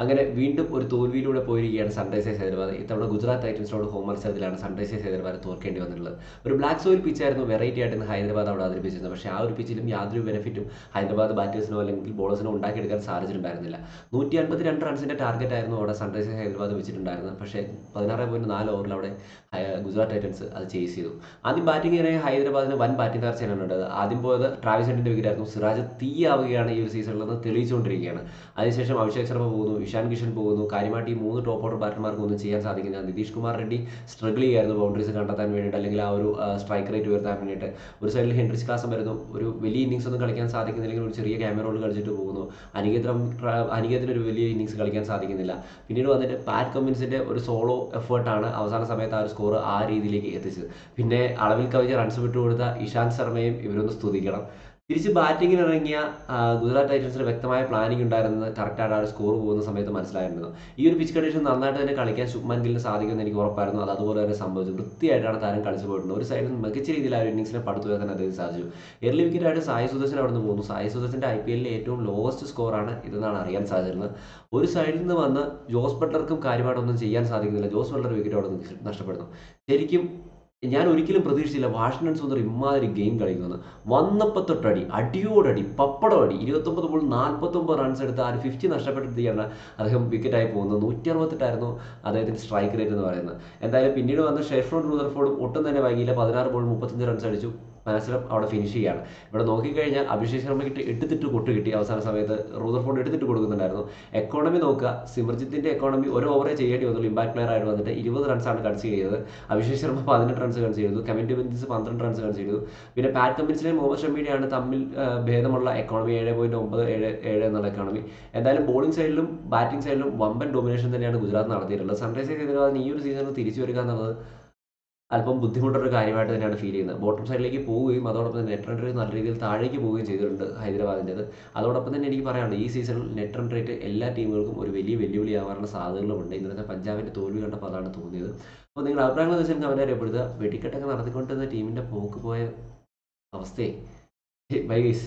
അങ്ങനെ വീണ്ടും ഒരു തോൽവിയിലൂടെ പോയിരിക്കുകയാണ് സൺറൈസേഴ്സ് ഹൈദരാബാദ്. ഇത്തവണ ഗുജറാത്ത് ടൈറ്റൻസിനോട് ഹോം മത്സരത്തിലാണ് സൺറൈസേഴ്സ് ഹൈദരാബാദ് തോൽക്കേണ്ടി വന്നിട്ടുള്ളത്. ഒരു ബ്ലാക്ക് സോയിൽ പിച്ചായിരുന്നു വെറൈറ്റി ആയിട്ട് ഹൈദരാബാദ് അവിടെ അവതരിപ്പിച്ചിരുന്നത്. പക്ഷേ ആ ഒരു പിച്ചിലും യാതൊരു ബെനിഫിറ്റും ഹൈദരാബാദ് ബാറ്റേഴ്സിനോ അല്ലെങ്കിൽ ബോളേഴ്സിനോ ഉണ്ടാക്കിയെടുക്കാൻ സാധിച്ചിട്ടുണ്ടായിരുന്നില്ല നൂറ്റി അൻപത്തി രണ്ട് റൺസിന്റെ ടാർഗറ്റ് ആയിരുന്നു അവിടെ സൺറൈസേഴ്സ് ഹൈദരാബാദ് വെച്ചിട്ടുണ്ടായിരുന്നത്. പക്ഷേ പതിനാറ് പോയിന്റ് നാല് ഓവറിൽ അവിടെ ഗുജറാത്ത് ടൈറ്റൻസ് അത് ചേസ് ചെയ്തു. ആദ്യം ബാറ്റിംഗ് ഇറങ്ങിയ ഹൈദരാബാദിന് വൻ ബാറ്റിംഗ് തകർച്ചയാണ് ഉണ്ടായത് ആദ്യം പോയത് ട്രാവിസ് വിക്കറ്റായിരുന്നു സിറാജ് തീയാവുകയാണ് ഈ ഒരു സീസണിൽ നിന്ന് തെളിയിച്ചുകൊണ്ടിരിക്കുകയാണ്. അതിനുശേഷം അഭിഷേക് ശർമ്മ പോകുന്നു. ഇഷാൻ കിഷൻ പോകുന്നു. കാര്യമായിട്ട് ഈ മൂന്ന് ടോപ്പ് ഓർഡർ ബാറ്റർമാർക്ക് ഒന്നും ചെയ്യാൻ സാധിക്കില്ല നിതീഷ് കുമാർ റെഡ്ഡി സ്ട്രഗിൾ ചെയ്യായിരുന്നു ബൗണ്ടറീസ് കണ്ടെത്താൻ വേണ്ടിയിട്ട് അല്ലെങ്കിൽ ആ ഒരു സ്ട്രൈക്ക് റേറ്റ് ഉയർത്താൻ വേണ്ടിയിട്ട്. ഒരു സൈഡിൽ ഹെൻറിസ് ക്ലാസം വരുന്നു. ഒരു വലിയ ഇന്നിങ്സ് ഒന്നും കളിക്കാൻ സാധിക്കുന്നില്ലെങ്കിൽ ഒരു ചെറിയ ക്യാമറ റോൾ കളിച്ചിട്ട് പോകുന്നു. അനികേത്രം അനികേത്തിന് ഒരു വലിയ ഇന്നിങ്സ് കളിക്കാൻ സാധിക്കുന്നില്ല. പിന്നീട് വന്നിട്ട് പാറ്റ് കമ്മിൻസിന്റെ ഒരു സോളോ എഫേർട്ടാണ് അവസാന സമയത്ത് ആ ഒരു സ്കോർ ആ രീതിയിലേക്ക് എത്തിച്ചത്. പിന്നെ അളവിൽ കവിഞ്ഞ റൺസ് വിട്ടുകൊടുത്ത ഇഷാന്ത് ശർമ്മയും ഇവരൊന്ന് സ്തുതിക്കണം. തിരിച്ച് ബാറ്റിങ്ങിന് ഇറങ്ങിയ ഗുജറാത്ത് ടൈറ്റൻസിന് വ്യക്തമായ പ്ലാനിംഗ് ഉണ്ടായിരുന്നത് കറക്റ്റായിട്ട് ആ ഒരു സ്കോർ പോകുന്ന സമയത്ത് മനസ്സിലായിരുന്നു ഈ ഒരു പിച്ച് കണ്ടീഷൻ നന്നായിട്ട് തന്നെ കളിക്കാൻ ശുഭ്മാൻ ഗില്ലിന് സാധിക്കുമെന്ന് എനിക്ക് ഉറപ്പായിരുന്നു. അത് അതുപോലെ തന്നെ സംഭവിച്ചു. വൃത്തിയായിട്ടാണ് താരം കളിച്ചു പോയിട്ടുണ്ട് ഒരു സൈഡിൽ മികച്ച രീതിയിൽ ആ ഒരു ഇന്നിങ്സിനെ പടുത്തുയർത്താൻ അദ്ദേഹം സാധിച്ചു. എർലി വിക്കറ്റായിട്ട് സായി സുദർശൻ അവിടെ നിന്ന് പോകുന്നു. സായി സുദർശന്റെ ഐ പി എല്ലിലെ ഏറ്റവും ലോവസ്റ്റ് സ്കോറാണ് ഇതെന്നാണ് അറിയാൻ സാധിച്ചിരുന്നത്. ഒരു സൈഡിൽ നിന്ന് വന്ന് ജോസ് ബട്ട്ലർക്കും കാര്യമായിട്ടൊന്നും ചെയ്യാൻ സാധിക്കുന്നില്ല. ജോസ് ബട്ട്ലർ വിക്കറ്റ് അവിടെ നിന്ന് നഷ്ടപ്പെടുന്നു. ശരിക്കും ഞാൻ ഒരിക്കലും പ്രതീക്ഷിച്ചില്ല വാഷിംഗ്ടൺ സുന്ദർ ഇമാതിരി ഗെയിം കളിക്കുന്നത് വന്നപ്പോൾ തൊട്ടടി അടിയോടടി പപ്പടം അടി ഇരുപത്തൊമ്പത് ബോൾ നാൽപ്പത്തൊമ്പത് റൺസ് എടുത്ത് ആ ഒരു ഫിഫ്റ്റി നഷ്ടപ്പെട്ടിരിക്കുകയാണ് അദ്ദേഹം വിക്കറ്റായി പോകുന്നത്. നൂറ്റി അറുപത്തെട്ടായിരുന്നു അദ്ദേഹത്തിന്റെ സ്ട്രൈക്ക് റേറ്റ് എന്ന് പറയുന്നത്. എന്തായാലും പിന്നീട് വന്ന ഷെഫ്രോൺ റൂദർഫോർഡും ഒട്ടും തന്നെ വൈകിയില്ല. പതിനാറ് ബോൾ മുപ്പത്തഞ്ച് റൺസ് അടിച്ചു. മത്സരം അവിടെ ഫിനിഷ് ചെയ്യാണ്. ഇവിടെ നോക്കിക്കഴിഞ്ഞാൽ അഭിഷേക് ശർമ്മയ്ക്ക് എടുത്തിട്ട് കൊട്ട് കിട്ടി. അവസാന സമയത്ത് റൂദർഫോർഡ് എടുത്തിട്ട് കൊടുക്കുന്നുണ്ടായിരുന്നു. എക്കോണമി നോക്കുക. സിമർജിത്തിന്റെ എക്കോണമി ഒരു ഓവറേ ചെയ്യേണ്ടി വന്നുള്ളൂ. ഇമ്പാക്ട് പ്ലെയർ ആയിട്ട് വന്നിട്ട് ഇരുപത് റൺസാണ് കൺസ് ചെയ്തത്. അഭിഷേക് ശർമ്മ പതിനെട്ട് റൺസ് കൺസ് ചെയ്തു. കെവിൻ ഡിബൻസ് പന്ത്രണ്ട് റൺസ് കൺസ് ചെയ്തു. പിന്നെ പാറ്റ് കമ്പിൻസിലെയും മുഹമ്മദ് ഷമിയുടെയാണ് തമ്മിൽ ഭേദമുള്ള എക്കോണമി ഏഴ് പോയിന്റ് ഒമ്പത് ഏഴ് ഏഴ് എന്നുള്ള എക്കോണമി എന്തായാലും ബോളിംഗ് സൈഡിലും ബാറ്റിംഗ് സൈഡിലും വമ്പൻ ഡൊമിനേഷൻ തന്നെയാണ് ഗുജറാത്ത് നടത്തിയിട്ടുള്ളത്. സൺറൈസേഴ്സ് ഹൈദരാബാദിന് ഈ ഒരു സീസണിൽ തിരിച്ചു വരിക എന്നുള്ളത് അല്പം ബുദ്ധിമുട്ടൊരു കാര്യമായിട്ട് തന്നെയാണ് ഫീൽ ചെയ്യുന്നത്. ബോട്ടം സൈഡിലേക്ക് പോവുകയും അതോടൊപ്പം തന്നെ നെറ്റ് റൺ റേറ്റ് നല്ല രീതിയിൽ താഴേക്ക് പോവുകയും ചെയ്തിട്ടുണ്ട് ഹൈദരാബാദിന്റെത് അതോടൊപ്പം തന്നെ എനിക്ക് പറയാനുണ്ട് ഈ സീസണിൽ നെറ്റ് റൺ റേറ്റ് എല്ലാ ടീമുകൾക്കും ഒരു വലിയ വെല്ലുവിളിയാവാനുള്ള സാധ്യതകളുമുണ്ട് ഇന്നത്തെ പഞ്ചാബിന്റെ തോൽവി കണ്ടപ്പോൾ അതാണ് തോന്നിയത്. അപ്പോൾ നിങ്ങളുടെ അഭിപ്രായങ്ങൾ വെച്ചാൽ അവരെ അറിയപ്പെടുത്തുക. വെടിക്കെട്ടൊക്കെ നടത്തിക്കൊണ്ടിരുന്ന ടീമിന്റെ പോക്ക് പോയ അവസ്ഥയെ. Bye guys